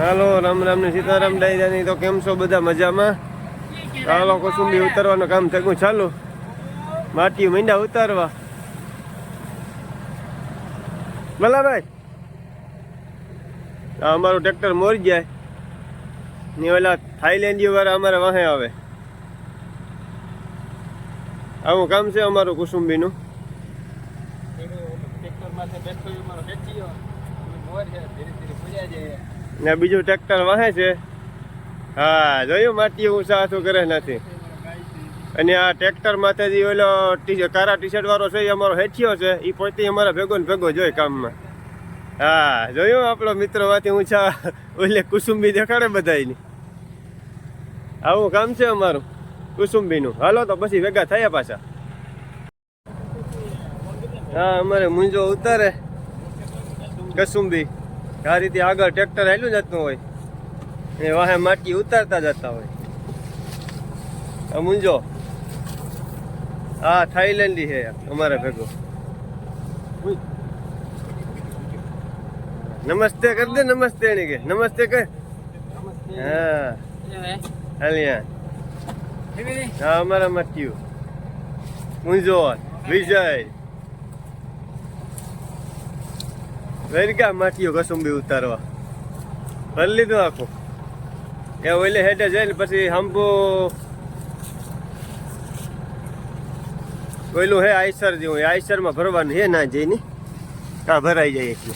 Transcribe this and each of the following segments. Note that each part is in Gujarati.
હાલો, રામ રામ ને સીતારામ ડાયરાની, તો કેમ છો બધા મજામાં? ચાલો કુસુંબી ઉતારવાનું કામ થયું ચાલુ? માટી મીંડા ઉતારવા. ભલાભાઈ આ અમારું ટ્રેક્ટર મોરી જાય. ને ઓલા થાઈલેન્ડ વાળા અમારે વાહે આવે. આવું કામ છે અમારું કુસુંબીનું? ને બીજું ટ્રેક્ટર વહે છે. હા, જોયું? માટી ઊંચા હાથું કરે નથી. અને આ ટ્રેક્ટર માથેથી ઓલો કારા ટી શર્ટ વાળો છે, એ અમારો હેઠિયો છે. એ પોતે અમારા ભેગો ને ભેગો જોઈ કામમાં. હા, જોયું આપણો મિત્રમાંથી ઊંચા ઓલે કુસુંબી દેખાડે બધાયની. આવું કામ છે અમારું, કુસુંબીનું. હાલો તો પછી ભેગા થયા પાછા. હા, અમારે મુંજો ઉતારે. કસુંબી. આ રીતે આગળ ટ્રેક્ટર હાલ્યું જતું હોય. અને વાહે માટી ઉતારતા જતા હોય. આ મુંજો હા થાઈલેન્ડી છે અમારે ભેગો. નમસ્તે કર દે નમસ્તે એની કે. નમસ્તે કર. હા. હાલ્યા હા અમારા માટ્યું. મુંજો વિજય. વેરકા માટીઓ કસુંબી ઉતારવા? ભરી લીધું આખું. એ ઓલે હેઠે જઈને પછી હંપુ ઓલું હે આઈસર જેવું, એ આઈસરમાં ભરવાનું હે ના જઈને? હા ભરાઈ જાય એટલે.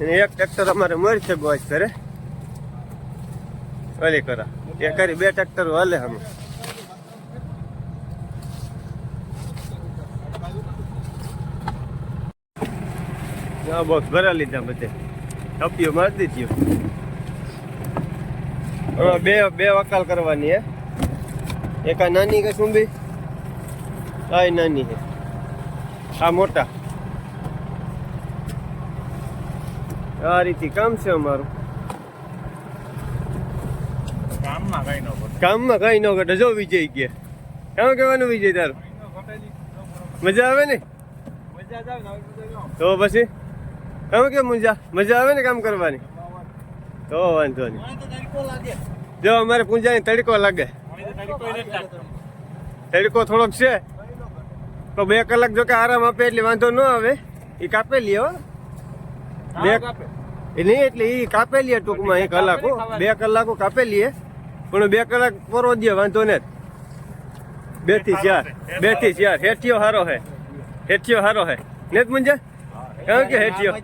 અને એક ટ્રેક્ટર અમારે મળી છે ગોજ કરે ઓલી કરા. એ કરી બે ટ્રેક્ટર હાલે અમે હા બોક્સ ભરા લીધા બધે. ટપીઓ મારી દીધી. હવે બે બે વકાલ કરવાની હે. એક આ નાની કે સુંબી? આ નાની છે આ મોટા. આ રીતે કામ છે અમારું. ગામમાં કઈ ન પડે કામમાં કઈ ન ઘટે. જો વિજય કે કેમ કહેવાનું વિજય તારું? મજા આવે ને. તો પછી? કેમ કે મજા? મજા આવે ને કામ કરવાની? તો વાંધો નહીં. જો અમારે પૂંજાની તડકો લાગે. તડકો થોડોક છે. તો બે કલાક જો કે આરામ આપે એટલે વાંધો ન આવે. એ કાપે લે હો બે એ નહીં એટલે એ કાપે લે ટૂંકમાં એક કલાકો બે કલાકો કાપે લે પણ બે કલાક પરો દે વાંધો ને બેથી ચાર. બેથી ચાર. હેઠિયો હારો હે. હેઠિયો હારો હે. નેત મુંજા? કારણ કે હેઠિયો.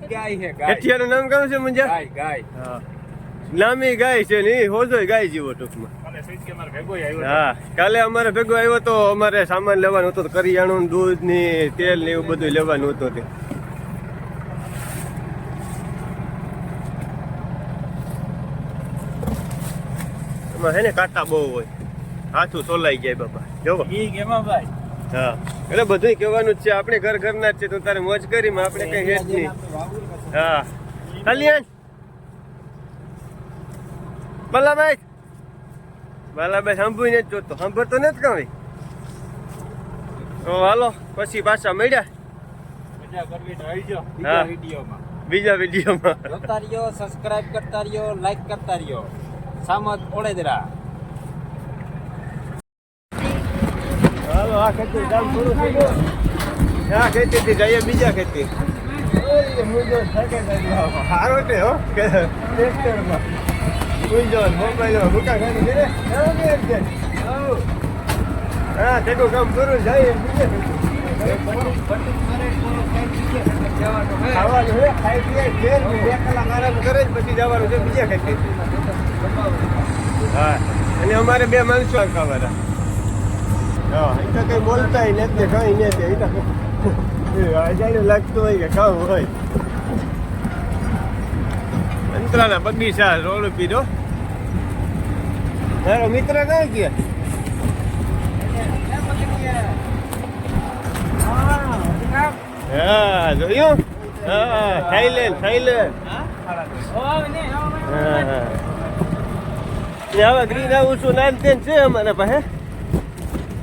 હેઠિયાનું નામ કેમ છે મુંજા? ગાય, ગાય. હા. નામી ગાય છે ને ઈ હોજો ગાય જેવો ટૂંકમાં. હા કાલે અમારે ભેગો આવ્યો તો અમારે સામાન લેવાનું હતું કરિયાણું દૂધની તેલ ને એવું બધું લેવાનું હતું તે. એમાં હે ને કાંટા બહુ હોય. હાથું સોલાઈ જાય બાપા. જોવો. ઈ ભાઈ? હા. એટલે બધું કહેવાનું જ છે આપણે ઘર ઘરના જ છે તું તારે મોજ કરી માં આપણે કઈ હેત નહીં. હા. કલ્યાણ? બલાભાઈ બલાભાઈ સાંભળીને જ જોતો. સાંભળતો નથી કઈ તો હાલો પછી પાછા મળ્યા. મજા કરવી તો આવી જાઓ હા. બીજા વિડીયોમાં. બીજા વિડીયોમાં. જોતા રહ્યો સબસ્ક્રાઇબ કરતા રહ્યો લાઈક કરતા રહ્યો. સામત ઓળેદરા હાલો આ ખેતી કામ પૂરું થઈ ગયું આ ખેતી થી જઈએ બીજા ખેતી. હારો છે હો. કે ટ્રેક્ટરમાં. ઉંજો મોબાઈલ ભૂકા ખાને ઘરે. હા તેનું કામ પૂરું જાય બીજે ખાવાનું હે ખાઈ પીએ ઘેર બે કલાક આરામ કરે જ પછી જવાનું છે બીજા ખેતી. હા અને અમારે બે માણસો ખાવાના. હા કઈ બોલતા નથી, કઈ નથી અજાણ્યું લાગતું હોય કે કામ હોય. અંતરાના બગીચા રોડ પીધો મારો મિત્ર કઈ ગયા? હા, જોયું? હા, થાઈલેન્ડ થાઈલેન્ડ. હા આવા ગ્રીન હાઉસ નામ તેમ છે અમારા પાસે?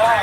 હા,